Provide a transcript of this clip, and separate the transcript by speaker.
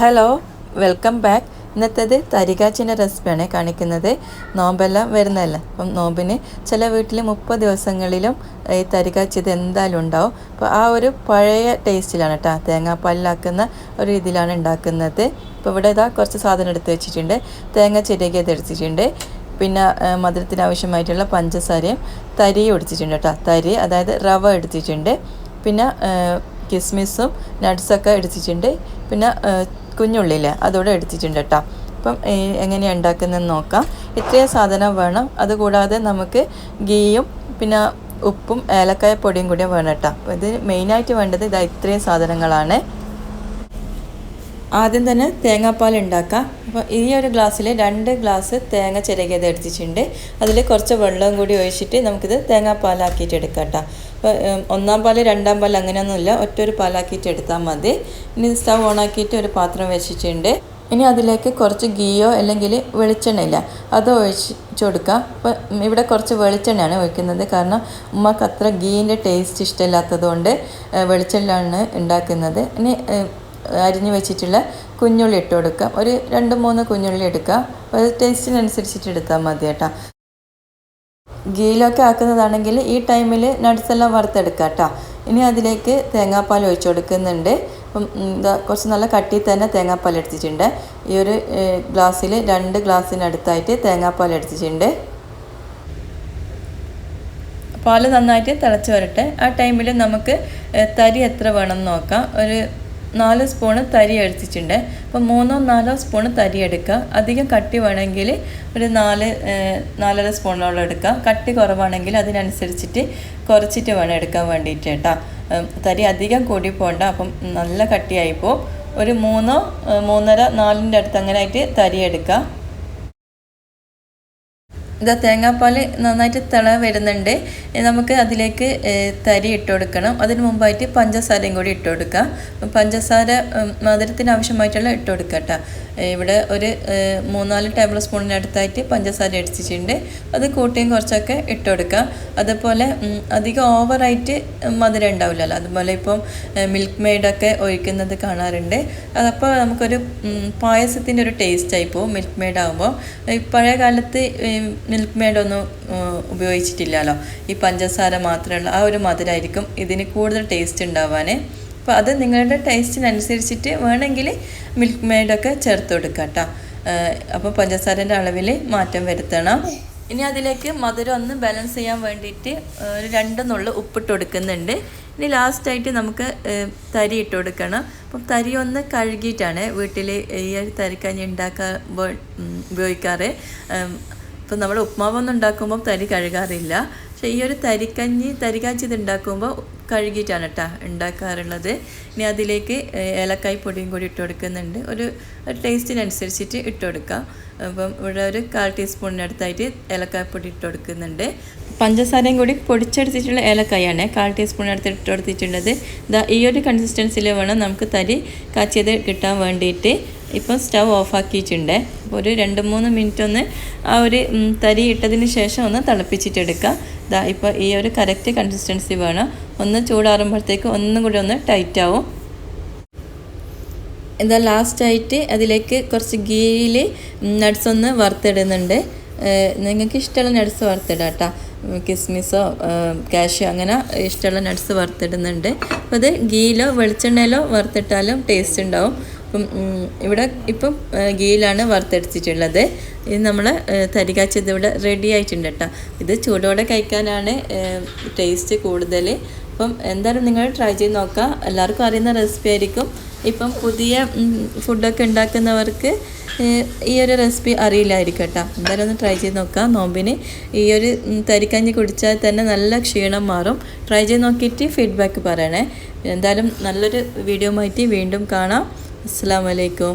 Speaker 1: Hello welcome back ഇന്നത്തേത് തരികാച്ചിന്റെ റെസിപ്പിയാണ് കാണിക്കുന്നത്. നോമ്പെല്ലാം വരുന്നതല്ല? അപ്പം നോമ്പിന് ചില വീട്ടിൽ മുപ്പത് ദിവസങ്ങളിലും ഈ തരികാച്ചിത് എന്തായാലും ഉണ്ടാവും. അപ്പോൾ ആ ഒരു പഴയ ടേസ്റ്റിലാണ് കേട്ടോ തേങ്ങാപ്പാലിലാക്കുന്ന ഒരു രീതിയിലാണ് ഉണ്ടാക്കുന്നത്. ഇപ്പോൾ ഇവിടെ ഇതാ കുറച്ച് സാധനം എടുത്ത് വെച്ചിട്ടുണ്ട്. തേങ്ങ ചിരകിയത് എടുത്തിട്ടുണ്ട്. പിന്നെ മധുരത്തിന് ആവശ്യമായിട്ടുള്ള പഞ്ചസാരയും തരിയും എടുത്തിട്ടുണ്ട് കേട്ടോ തരി അതായത് റവ എടുത്തിട്ടുണ്ട്. പിന്നെ കിസ്മിസും നട്ട്സൊക്കെ എടുത്തിട്ടുണ്ട്. പിന്നെ ആ, അതുകൂടെ എടുത്തിട്ടുണ്ട് കേട്ടോ അപ്പം എങ്ങനെയാണ് ഉണ്ടാക്കുന്നതെന്ന് നോക്കാം. ഇത്രയും സാധനം വേണം. അതുകൂടാതെ നമുക്ക് ഗീയും പിന്നെ ഉപ്പും ഏലക്കായ പൊടിയും കൂടി വേണം കേട്ടോ അപ്പോൾ ഇത് മെയിനായിട്ട് വേണ്ടത് ഇതാ ഇത്രയും സാധനങ്ങളാണ്. ആദ്യം തന്നെ തേങ്ങാപ്പാൽ ഉണ്ടാക്കാം. അപ്പോൾ ഈ ഒരു ഗ്ലാസ്സിൽ രണ്ട് ഗ്ലാസ് തേങ്ങ ചിരകിയത് എടുത്തിട്ടുണ്ട്. അതിൽ കുറച്ച് വെള്ളവും കൂടി ഒഴിച്ചിട്ട് നമുക്കിത് തേങ്ങാപ്പാലാക്കിയിട്ട് എടുക്കാം കേട്ടോ ഒന്നാം പാൽ രണ്ടാം പാൽ അങ്ങനെയൊന്നുമില്ല. ഒറ്റ ഒരു പാലാക്കിയിട്ട് എടുത്താൽ മതി. ഇനി സ്റ്റവ് ഓണാക്കിയിട്ട് ഒരു പാത്രം വെച്ചിട്ടുണ്ട്. ഇനി അതിലേക്ക് കുറച്ച് ഗീയോ അല്ലെങ്കിൽ വെളിച്ചെണ്ണയില്ല. അത് ഒഴിച്ച് കൊടുക്കുക അപ്പം ഇവിടെ കുറച്ച് വെളിച്ചെണ്ണയാണ് ഒഴിക്കുന്നത്. കാരണം ഉമ്മക്ക് അത്ര ഗീന്റെ ടേസ്റ്റ് ഇഷ്ടമില്ലാത്തതുകൊണ്ട് വെളിച്ചെണ്ണയാണ് ഉണ്ടാക്കുന്നത്. ഇനി അരിഞ്ഞ് വെച്ചിട്ടുള്ള കുഞ്ഞുള്ളി ഇട്ട് കൊടുക്കുക ഒരു രണ്ട് മൂന്ന് കുഞ്ഞുള്ളി എടുക്കുക അത് ടേസ്റ്റിനനുസരിച്ചിട്ട് എടുത്താൽ മതി കേട്ടോ. ഗീലൊക്കെ ആക്കുന്നതാണെങ്കിൽ ഈ ടൈമിൽ നട്ട്സ് എല്ലാം വറുത്തെടുക്കുക കേട്ടോ ഇനി അതിലേക്ക് തേങ്ങാപ്പാൽ ഒഴിച്ചു കൊടുക്കുന്നുണ്ട്. അപ്പം എന്താ കുറച്ച് നല്ല കട്ടി തന്നെ തേങ്ങാപ്പാൽ എടുത്തിട്ടുണ്ട്. ഈ ഒരു ഗ്ലാസ്സിൽ രണ്ട് ഗ്ലാസ്സിനടുത്തായിട്ട് തേങ്ങാപ്പാൽ എടുത്തിട്ടുണ്ട്. പാൽ നന്നായിട്ട് തിളച്ച് വരട്ടെ. ആ ടൈമിൽ നമുക്ക് തരി എത്ര വേണം നോക്കാം. ഒരു നാല് സ്പൂണ് തരി അടിച്ചിട്ടുണ്ട്. അപ്പോൾ മൂന്നോ നാലോ സ്പൂണ് തരി എടുക്കുക. അധികം കട്ടി വേണമെങ്കിൽ ഒരു നാല് നാലര സ്പൂണോളം എടുക്കുക. കട്ടി കുറവാണെങ്കിൽ അതിനനുസരിച്ചിട്ട് കുറച്ചിട്ട് വേണം എടുക്കാൻ വേണ്ടിയിട്ട് കേട്ടോ. തരി അധികം കൂടി പോകണ്ട അപ്പം നല്ല കട്ടിയായിപ്പോൾ ഒരു മൂന്നോ മൂന്നര നാലിന്റെ അടുത്ത് അങ്ങനെ ആയിട്ട് തരി എടുക്കുക. ഇതാ തേങ്ങാപ്പാൽ നന്നായിട്ട് തിള വരുന്നുണ്ട്. നമുക്ക് അതിലേക്ക് തരി ഇട്ട് കൊടുക്കണം. അതിന് മുമ്പായിട്ട് പഞ്ചസാരയും കൂടി ഇട്ട് കൊടുക്കുക പഞ്ചസാര മധുരത്തിന് ആവശ്യമായിട്ടുള്ള ഇട്ട് കൊടുക്കുക കേട്ടോ. ഇവിടെ ഒരു മൂന്നാൽ ടേബിൾ സ്പൂണിനടുത്തായിട്ട് പഞ്ചസാര അടിച്ചിട്ടുണ്ട്. അത് കൂട്ടിയും കുറച്ചൊക്കെ ഇട്ട് കൊടുക്കുക അതുപോലെ അധികം ഓവറായിട്ട് മധുരം ഉണ്ടാവില്ലല്ലോ. അതുപോലെ ഇപ്പം മിൽക്ക് മെയ്ഡൊക്കെ ഒഴിക്കുന്നത് കാണാറുണ്ട്. അതപ്പോൾ നമുക്കൊരു പായസത്തിന്റെ ഒരു ടേസ്റ്റ് ആയി പോകും മിൽക്ക് മെയ്ഡ് ആകുമ്പോൾ പഴയ കാലത്ത് മിൽക്ക് മെയ്ഡൊന്നും ഉപയോഗിച്ചിട്ടില്ലല്ലോ. ഈ പഞ്ചസാര മാത്രമുള്ള ആ ഒരു മധുരമായിരിക്കും ഇതിന് കൂടുതൽ ടേസ്റ്റ് ഉണ്ടാവാൻ അപ്പോൾ അത് നിങ്ങളുടെ ടേസ്റ്റിനനുസരിച്ചിട്ട് വേണമെങ്കിൽ മിൽക്ക് മെയ്ഡൊക്കെ ചേർത്ത് കൊടുക്കാം കേട്ടോ. അപ്പോൾ പഞ്ചസാരന്റെ അളവിൽ മാറ്റം വരുത്തണം. ഇനി അതിലേക്ക് മധുരം ഒന്ന് ബാലൻസ് ചെയ്യാൻ വേണ്ടിയിട്ട് ഒരു രണ്ട് നുള്ളു ഉപ്പിട്ട് കൊടുക്കുന്നുണ്ട്. ഇനി ലാസ്റ്റായിട്ട് നമുക്ക് തരി ഇട്ട് കൊടുക്കണം. അപ്പം തരി ഒന്ന് കഴുകിയിട്ടാണ് വീട്ടിൽ ഈ ഒരു തരിക്കഞ്ഞി ഉണ്ടാക്കാൻ ഉപയോഗിക്കാറ്. ഇപ്പം നമ്മൾ ഉപ്മാവൊന്നും ഉണ്ടാക്കുമ്പോൾ തരി കഴുകാറില്ല. പക്ഷേ ഈ ഒരു തരിക്കഞ്ഞി തരികാഞ്ചി ഇത് ഉണ്ടാക്കുമ്പോൾ കഴുകിയിട്ടാണ് കേട്ടോ ഉണ്ടാക്കാറുള്ളത്. ഇനി അതിലേക്ക് ഏലക്കായ് പൊടിയും കൂടി ഇട്ട് കൊടുക്കുന്നുണ്ട്. ഒരു ടേസ്റ്റിനനുസരിച്ചിട്ട് ഇട്ട് കൊടുക്കാം. അപ്പം ഇവിടെ ഒരു കാൽ ടീസ്പൂണിനടുത്തായിട്ട് ഏലക്കായ് പൊടി ഇട്ട് കൊടുക്കുന്നുണ്ട്. പഞ്ചസാരയും കൂടി പൊടിച്ചെടുത്തിട്ടുള്ള ഏലക്കായാണ് കാൽ ടീസ്പൂണിനടുത്ത് ഇട്ട് കൊടുത്തിട്ടുള്ളത്. ഈ ഒരു കൺസിസ്റ്റൻസിൽ വേണം നമുക്ക് തരി കാച്ചിയത് കിട്ടാൻ വേണ്ടിയിട്ട്. ഇപ്പം സ്റ്റവ് ഓഫാക്കിയിട്ടുണ്ട്. ഒരു രണ്ട് മൂന്ന് മിനിറ്റ് ഒന്ന് ആ ഒരു തരി ഇട്ടതിന് ശേഷം ഒന്ന് തിളപ്പിച്ചിട്ടെടുക്കുക ഇതാ ഇപ്പോൾ ഈ ഒരു കറക്റ്റ് കൺസിസ്റ്റൻസി വേണം. ഒന്ന് ചൂടാറുമ്പോഴത്തേക്ക് ഒന്നും കൂടി ഒന്ന് ടൈറ്റ് ആവും. എന്താ ലാസ്റ്റായിട്ട് അതിലേക്ക് കുറച്ച് ഗീയിൽ നട്ട്സ് ഒന്ന് വറുത്തിടുന്നുണ്ട്. നിങ്ങൾക്ക് ഇഷ്ടമുള്ള നട്ട്സ് വറുത്തിടാം കേട്ടോ. കിസ്മിസോ കാഷ്യോ അങ്ങനെ ഇഷ്ടമുള്ള നട്ട്സ് വറുത്തിടുന്നുണ്ട്. അപ്പോൾ അത് ഗീയിലോ വെളിച്ചെണ്ണയിലോ വറുത്തിട്ടാലും ടേസ്റ്റ് ഉണ്ടാവും. അപ്പം ഇവിടെ ഇപ്പം ഗീലാണ് വറുത്തെടുത്തിട്ടുള്ളത്. ഇത് നമ്മൾ തരികാച്ചത് ഇവിടെ റെഡി ആയിട്ടുണ്ട് കേട്ടോ. ഇത് ചൂടോടെ കഴിക്കാനാണ് ടേസ്റ്റ് കൂടുതൽ. അപ്പം എന്തായാലും നിങ്ങൾ ട്രൈ ചെയ്ത് നോക്കുക എല്ലാവർക്കും അറിയുന്ന റെസിപ്പി ആയിരിക്കും. ഇപ്പം പുതിയ ഫുഡൊക്കെ ഉണ്ടാക്കുന്നവർക്ക് ഈ ഒരു റെസിപ്പി അറിയില്ലായിരിക്കും കേട്ടോ. എന്തായാലും ഒന്ന് ട്രൈ ചെയ്ത് നോക്കുക നോമ്പിന് ഈ ഒരു തരിക്കഞ്ഞി കുടിച്ചാൽ തന്നെ നല്ല ക്ഷീണം മാറും. ട്രൈ ചെയ്ത് നോക്കിയിട്ട് ഫീഡ്ബാക്ക് പറയണേ. എന്തായാലും നല്ലൊരു വീഡിയോ ആയിട്ട് വീണ്ടും കാണാം. അസ്സാം വലൈക്കും